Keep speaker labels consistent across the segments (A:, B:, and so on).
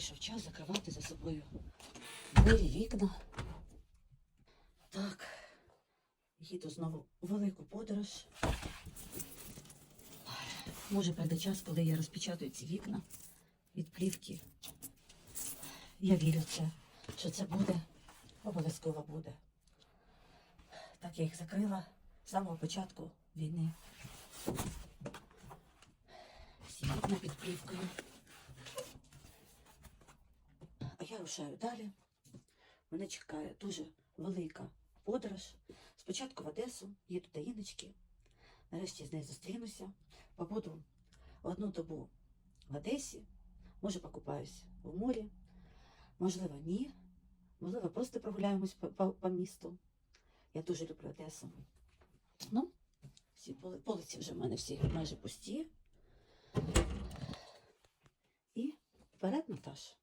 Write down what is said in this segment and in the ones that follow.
A: вийшов час закривати за собою двері, вікна. Так, їду знову у велику подорож. Може прийде час, коли я розпечатаю ці вікна від плівки. Я вірю в це, що це буде, обов'язково буде. Так я їх закрила з самого початку війни. Всі вікна під плівкою. А я рушаю далі. Мене чекає дуже велика подорож. Спочатку в Одесу, їду до Іночки. Нарешті з нею зустрінуся. Побуду одну добу в Одесі. Може, покупаюсь в морі. Можливо, ні. Можливо, просто прогуляємось по, по, по місту. Я дуже люблю Одесу. Ну, всі полиці вже в мене всі майже пусті. І вперед, Наташ.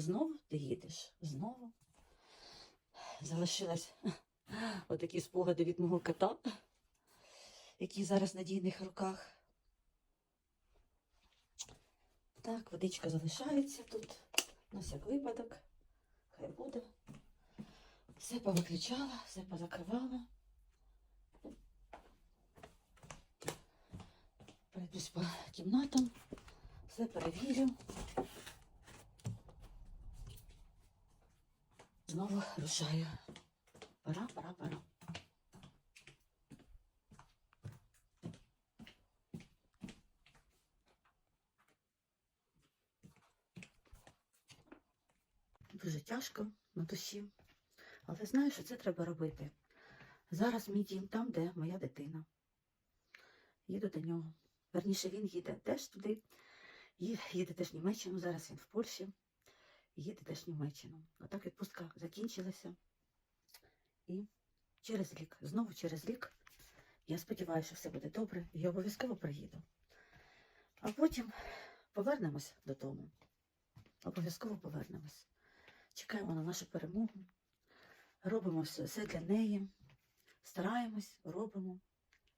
A: Знову ти їдеш. Знову. Залишилась отакі спогади від мого кота, який зараз в надійних руках. Так, водичка залишається тут. На всяк випадок. Хай буде. Все повиключала, все позакривала. Пройдусь по кімнатам, все перевірю. Знову рушаю. Пора, пора, пора. Дуже тяжко на душі. Але знаю, що це треба робити. Зараз мій дім там, де моя дитина. Їду до нього. Верніше, він їде теж туди. Їде теж в Німеччину. Зараз він в Польщі. Їде теж Німеччину. Отак відпустка закінчилася. І через рік, знову через рік, я сподіваюся, що все буде добре, і я обов'язково приїду. А потім повернемось додому. Обов'язково повернемось. Чекаємо на нашу перемогу. Робимо все для неї. Стараємось, робимо,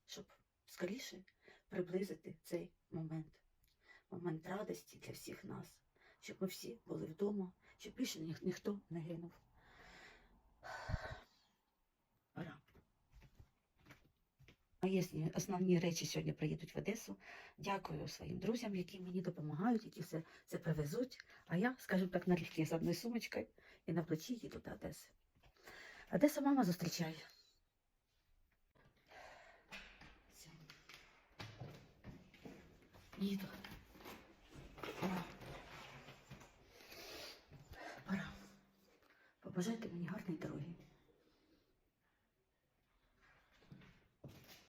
A: щоб скоріше приблизити цей момент. Момент радості для всіх нас. Щоб ми всі були вдома, щоб більше ні, ніхто не гинув. Мої основні речі сьогодні приїдуть в Одесу. Дякую своїм друзям, які мені допомагають, які все це привезуть. А я, скажімо так, налегке з одною сумочкою і на плечі їду до Одеси. Одеса мама зустрічає. Їду. Пора. Пора. Побажайте мені гарної дороги.